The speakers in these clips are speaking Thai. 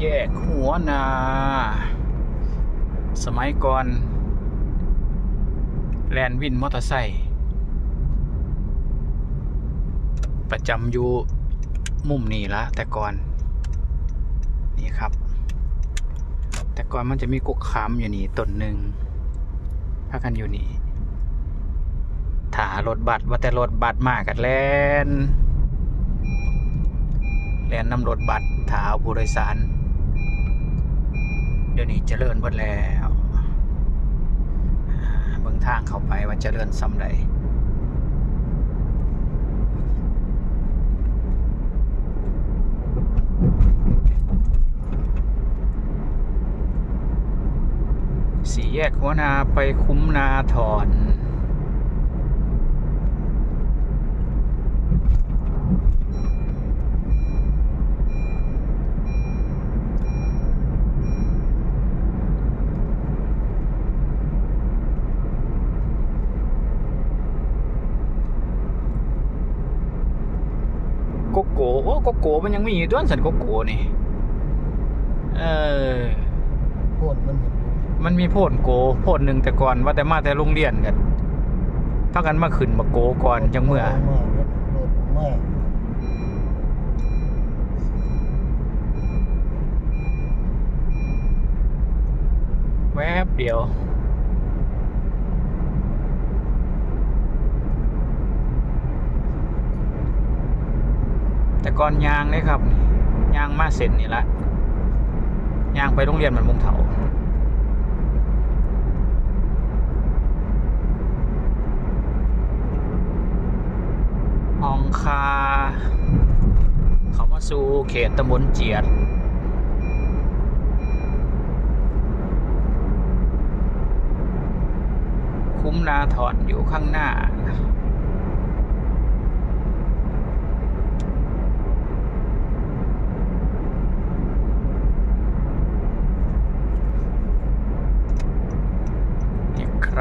แยกหัวนา สมัยก่อน แลนวินมอเตอร์ไซค์ประจำอยู่มุมนี้ละแต่ก่อน นี่ครับ แต่ก่อนมันจะมีกุกขามอยู่นี่ต้นหนึ่งพากันอยู่นี่ถารถบัสว่าแต่รถบัสมากกันแลนแลนนำรถบัสถาเอาผู้โดยสาร เดี๋ยวนี้เจริญหมดแล้วเบื้องทางเข้าไปว่าเจริญซ้ำใดสี่แยกหัวนาไปคุ้มนาถอน โกโก้โอ้โกโก้มันยังมีอยู่ด้วยสันโกโก้นี่ เออโคตรมันเห็นอยู่มันมีโพดโกโพดหนึ่งแต่ก่อนว่าแต่มาแต่โรงเรียนกันพากันมาขึ้นมาโกก่อนจังเมื่อมากรถรถมากแวบเดียว แต่ก่อนยางเลยครับยางมาเส้นนี่ละยางไปโรงเรียนมันมุงเถาหองคา เขามาสู่เขตตำบลเจียดคุ้มนาถอนอยู่ข้างหน้า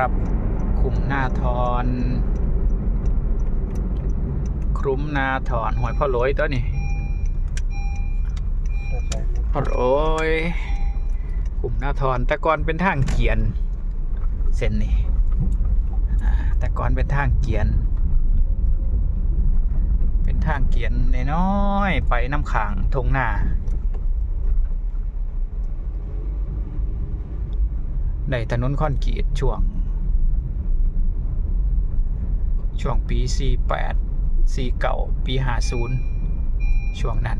ครับ คุ้มนาทอนคลุ้มนาถอนหวยพ่อโหลยตัวนี้แต่ใส่พ่อโหลยคุ้มนาทอนแต่ก่อนเป็นทางเกียน เส้นนี่แต่ก่อนเป็นทางเกียน เป็นทางเกียนน้อยๆไปน้ำขางทงหน้าได้ถนนคอนกรีตช่วง ช่วงปี 48 49 ปี 50 ช่วงนั้น